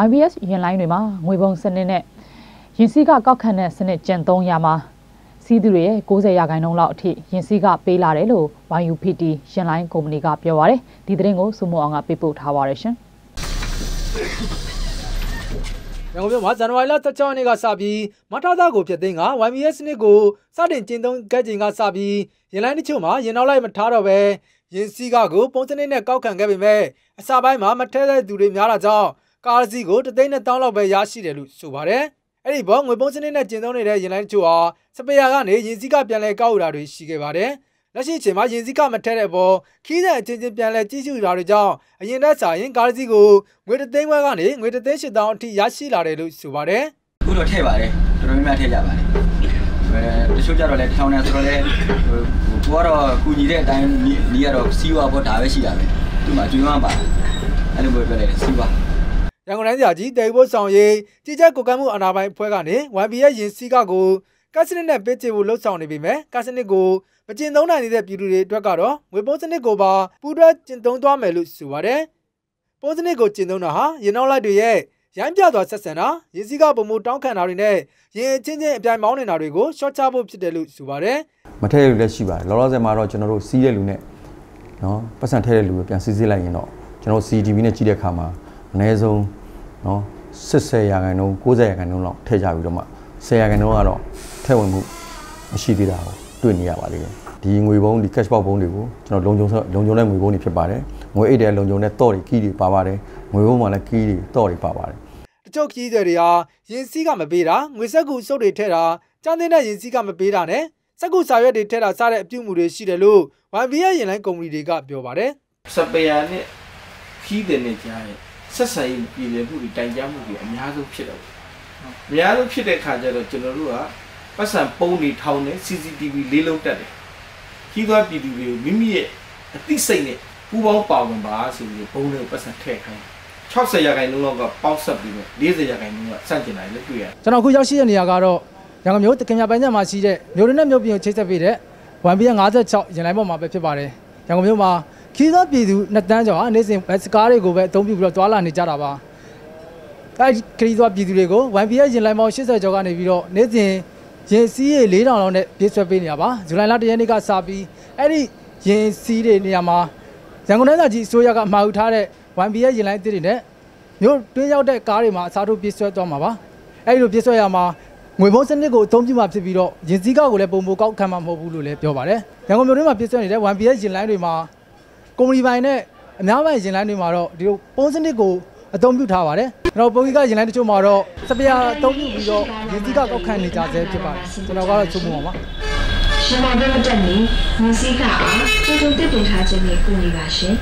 YBS ရင်လိုင်းတွေမှာငွေပုံစနစ်နဲ့ရင်စည်းကကောက်ခံတဲ့စနစ်ကျင့်သုံးရမှာစီးသူတွေရဲ့60ရာခိုင်နှုန်းလောက်အထိရင်စည်းကပေးလာတယ်လို့ YUPT ရင်လိုင်းကုမ္ပဏီကပြောပါရယ်ဒီသတင်းကိုစုမိုအောင်ကပေးပို့ထားပါရရှင်ရန်ကုန်မြို့မှာဇန်နဝါရီလ16ရက်နေ့ကစပြီးမထသားကိုဖျက်သိမ်းက YBS စနစ်ကိုစတင်ကျင့်သုံးခဲ့ချိန်ကစပြီးရင်လိုင်းတချို့မှာရင်နောက်လိုက်မထားတော့ပဲရင်စည်းကကိုပုံစံနဲ့ကောက်ခံခဲ့ပေမဲ့အစာပိုင်းမှာမထဲတဲ့သူတွေများတာကြောင့် ကားစီးကိုတသိန်းနဲ့တောင်းလောက်ပဲရရှိတယ်လို့ဆိုပါတယ်။အဲ့ဒီဘောငွေပုံစံနဲ့ကျင်းသုံးနေတဲ့ရင်လိုင်းချို့ဟာစပယ်ယာကနေရင်စည်းကပြန်လဲကောက်ယူတာတွေရှိခဲ့ပါတယ်။လက်ရှိအချိန်မှာရင်စည်းကမထဲတဲ့ဘောခီးတဲ့အချင်းချင်းပြန်လဲကြီးစုတာတွေကြောင့်အရင်တက်စာရင်ကားစီးကိုငွေတသိန်းခွဲကနေငွေတသိန်း၈တောင်းအထိရရှိလာတယ်လို့ဆိုပါတယ်။အခုတော့ထည့်ပါတယ်တော်တော်များများထည့်ကြပါတယ်။အဲတချို့ကြတော့လဲထောင်နေဆိုတော့လဲဟိုကိုကတော့ကူညီတဲ့အတိုင်းနီးကတော့စီးဝါဘောဒါပဲရှိတာပဲ။သူ့မှာကျွေးမပါအဲ့လိုပဲပြောလိုက်တယ်စီးဝါ ရန်ကုန်တိုင်းကြာကြီးတေဘိုးဆောင်ရေးကြီးကြပ်ကိုကမ်းမှုအာဏာပိုင်အဖွဲ့ကနေ YB ရဲ့ရင်စီးကကိုကတ်စနစ်နဲ့ပေးချေဖို့လှုံ့ဆော်နေပြီမဲ့ကတ်စနစ်ကိုမကျင်သုံးနိုင်တဲ့ပြည်သူတွေအတွက်ကတော့ငွေပုံးစနစ်ကိုပါပူးတွဲကျင်သုံးသွားမယ်လို့ဆိုပါတယ်။ပုံးစနစ်ကိုကျင်သုံးတာဟာရင်နောက်လိုက်တွေရဲ့ရမ်းပြသွားဆက်ဆံတာရင်စီးကပုံမှုတောင်းခံတာတွေနဲ့ရင်ချင်းချင်းအပြိုင်မောင်းနေတာတွေကိုရှော့ချဖို့ဖြစ်တယ်လို့ဆိုပါတယ်။မထည့်ရလည်းရှိပါတယ်။လောလောဆယ်မှာတော့ကျွန်တော်တို့စီးတဲ့လူနဲ့နော်ပတ်စံထည့်တဲ့လူပဲပြန်စစ်စစ်လိုက်ရင်တော့ကျွန်တော် CTV နဲ့ကြီးတဲ့ခါမှာ အနည်းဆုံးနော်80ရာခိုင်နှုန်း90ရာခိုင်နှုန်းလောက်ထည့်ကြပြီးတော့မှ10ရာခိုင်နှုန်းကတော့ထည့်ဝင်မှုမရှိသေးတာကိုတွေ့နေရပါလိမ့်မယ်ဒီငွေပုံးဒီ cash box ပုံးတွေကိုကျွန်တော်လုံခြုံလုံခြုံတဲ့ငွေပုံးတွေဖြစ်ပါတယ်ငွေအိတ်တဲ့လုံခြုံတဲ့တော့တွေကီးတွေပါပါတယ်ငွေပုံးမှာလည်းကီးတွေတော့တွေပါပါတယ်တချို့ကီးတွေဟာရင်စည်းကမပေးတာငွေဆက်ကူစုပ်တွေထည့်တာចန်းတဲ့ရင်စည်းကမပေးတာနဲ့စက်ကူစာရွက်တွေထည့်တာစတဲ့အပြုမှုတွေရှိတယ်လို့ YB ရဲ့ရင်လိုင်းကုမ္ပဏီတွေကပြောပါတယ်စပယ်ယာနဲ့ခီးတယ်နဲ့ကြားရဲ့ ဆက်ဆံရေးပြည်လည်မှုတွေတိုင်ကြားမှုတွေအများဆုံးဖြစ်တော့အများဆုံးဖြစ်တဲ့ခါကျတော့ကျွန်တော်တို့ကပတ်စံပုံးတွေထောင်းတယ် CCTV လေးလုံးတက်တယ်ကြီးသွားပြည်သူတွေကိုမိမိရဲ့အသိစိတ်နဲ့ပူပေါင်းပါဝင်ပါဆိုပြီးပုံးတွေကိုပတ်စံထည့်ခိုင်း60ရာခိုင်နှုန်းလောက်ကပေါက်ဆက်ပြီးတော့40ရာခိုင်နှုန်းကစန့်ကျင်တယ်လို့တွေ့ရတယ်ကျွန်တော်အခုရောက်ရှိတဲ့နေရာကတော့ရန်ကုန်မြို့တခင်မြပိုင်းညမှာရှိတဲ့မြို့ရင်းနဲ့မြို့ပြင်ကိုချိတ်ဆက်ပေးတဲ့ 1B 56 ရင်လိုင်းပေါ်မှာပဲဖြစ်ပါတယ် ရန်ကုန်မြို့မှာခီးသောပြည်သူနှစ်တန်းကျော်ဟာနေ့စဉ်ဘတ်စကားတွေကိုပဲအသုံးပြုပြီးတော့တွာလာနေကြတာပါအဲဒီခရီးသွားပြည်သူတွေကို 1PS ရင်လိုင်းပေါင်း80ကျော်ကနေပြီးတော့နေ့စဉ်ရင်စီးရေ4000လောက်နဲ့ပြေးဆွဲပေးနေတာပါဇူလိုင်လ1ရက်နေ့ကစပြီးအဲ့ဒီရင်စီးတွေနေရာမှာရန်ကုန်တိုင်းသားကြီးအစိုးရကမှာယူထားတဲ့ 1PS ရင်လိုင်းအသစ်တွေနဲ့မြို့တွင်းရောက်တဲ့ကားတွေမှာအစားထိုးပြေးဆွဲသွားမှာပါအဲ့ဒီလိုပြေးဆွဲရမှာ ငွေဘုံစနစ်ကိုအသုံးပြုမှာဖြစ်ပြီးတော့ရင်စည်းကောက်ကိုလည်းပုံပုံကောက်ခံမှာမဟုတ်ဘူးလို့လည်းပြောပါတယ်ရန်ကုန်မြို့တွင်းမှာပြေးဆွဲနေတဲ့ 1PS ရင်လိုင်းတွေမှာကုမ္ပဏီပိုင်နဲ့အများပိုင်ရင်လိုင်းတွေမှာတော့ဒီလိုပုံစနစ်ကိုအသုံးပြုထားပါတယ်ကျွန်တော်ပုံကြီးကရင်လိုင်းတချို့မှာတော့စပီယာအသုံးပြုပြီးတော့ရင်သီးကကောက်ခံနေကြဆဲဖြစ်ပါတယ်ကျွန်တော်ကတော့ချုပ်မှုပါပါရှင်မောင်ပြတ်တက်နေမြစီကအားကျုံကျုံတည်တင်ထားခြင်းနဲ့ကိုနေပါရှင်